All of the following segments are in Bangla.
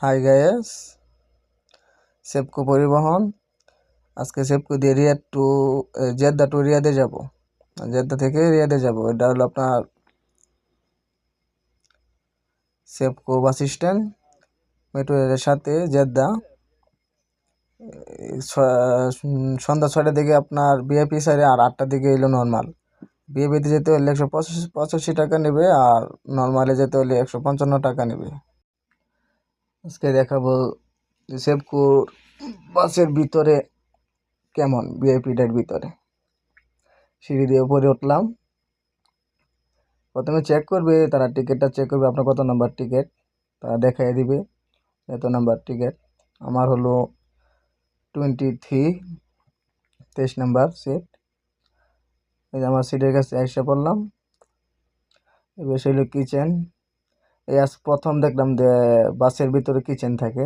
হাই গায়েস সেপকো পরিবহন আজকে সেপকো দিয়ে রিয়াদ টু জেদ্দা টু রিয়াদে যাব জেদ্দা থেকে রিয়াদে যাব এটা হলো আপনার সেপকো বাস স্ট্যান্ড মেট্রো রেলের সাথে জেদ্দা সন্ধ্যা ছয়টার দিকে আপনার বিএপি সাইডে আর আটটার দিকে এলো নর্মাল বিএপিতে যেতে হলে একশো পঁচাশি পঁচাশি টাকা নেবে আর নর্মালে যেতে হলে একশো পঞ্চান্ন টাকা নেবে। আজকে দেখাবো সেবকুর বাসের ভিতরে কেমন ভিআইপিটার ভিতরে। সিঁড়ি দিয়ে উপরে উঠলাম। প্রথমে চেক করবে, তারা টিকিটটা চেক করবে, আপনার কত নাম্বার টিকিট তারা দেখাই দিবে, এত নাম্বার টিকিট আমার হলো টোয়েন্টি থ্রি তেইশ নাম্বার সিট এই যে আমার সিটের কাছে এসে পড়লাম। এবার হলো কিচেন এই আজ প্রথম দেখলাম যে বাসের ভিতরে কিচেন থাকে।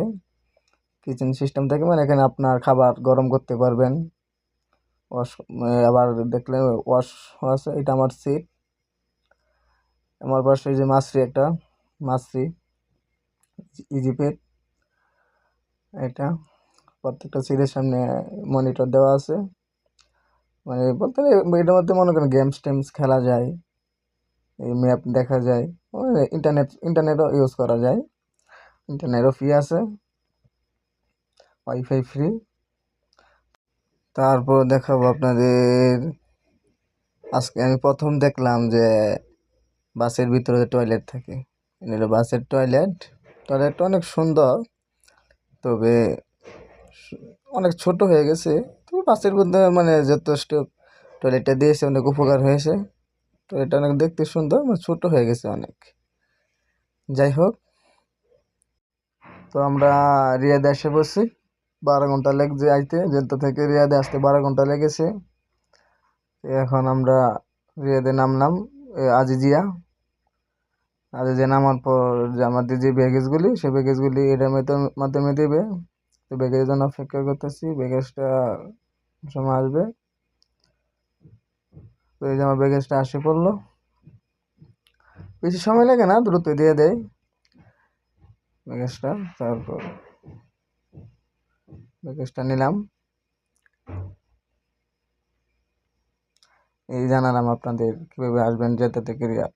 কিচেন সিস্টেম থাকে মানে এখানে আপনার খাবার গরম করতে পারবেন। ওয়াশ আবার দেখলে ওয়াশ আছে, এটা আমার সিট আমার পাশে যে মাছরি একটা, মাছরি ইজিপেট এটা প্রত্যেকটা সিটের সামনে মনিটর দেওয়া আছে। মানে বলতে এটার মধ্যে মনে করেন গেমস টেমস খেলা যায়, এই ম্যাপ দেখা যায়। ইন্টারনেট ইন্টারনেটও ইউজ করা যায়। ইন্টারনেটও ফ্রি আছে। ওয়াইফাই ফ্রি তারপর দেখাবো আপনাদের, আজকে আমি প্রথম দেখলাম যে বাসের ভিতরে টয়লেট থাকে এটা বাসের টয়লেট টয়লেটটা অনেক সুন্দর, তবে অনেক ছোট হয়ে গেছে। তবে বাসের মধ্যে মানে যথেষ্ট টয়লেটটা দিয়েছে, অনেক উপকার হয়েছে। টয়লেটটা অনেক দেখতে সুন্দর মানে ছোটো হয়ে গেছে অনেক। যাই হোক, তো আমরা রিয়াদে এসে বসছি বারো ঘণ্টা লেগেছে আইতে জেদ্দা থেকে রিয়াদে আসতে বারো ঘণ্টা লেগেছে। এখন আমরা রিয়াদে নামলাম আজিজিয়া। আজিজিয়া নামার পর যে আমাদের যে ব্যাগেজগুলি সেই ব্যাগেজগুলি এটার মাধ্যমে দেবে। তো ব্যাগেজের জন্য অপেক্ষা করতেছি ব্যাগেজটা সময় আসবে। তো এই যে আমার ব্যাগেজটা আসে পড়ল। বেশি সময় লাগে না দ্রুত দিয়ে দেয়। ব্যাগেজটা, তারপর ব্যাগেজটা নিলাম। এই জানালাম আপনাদের কীভাবে আসবেন যেতে থেকে রিয়াদ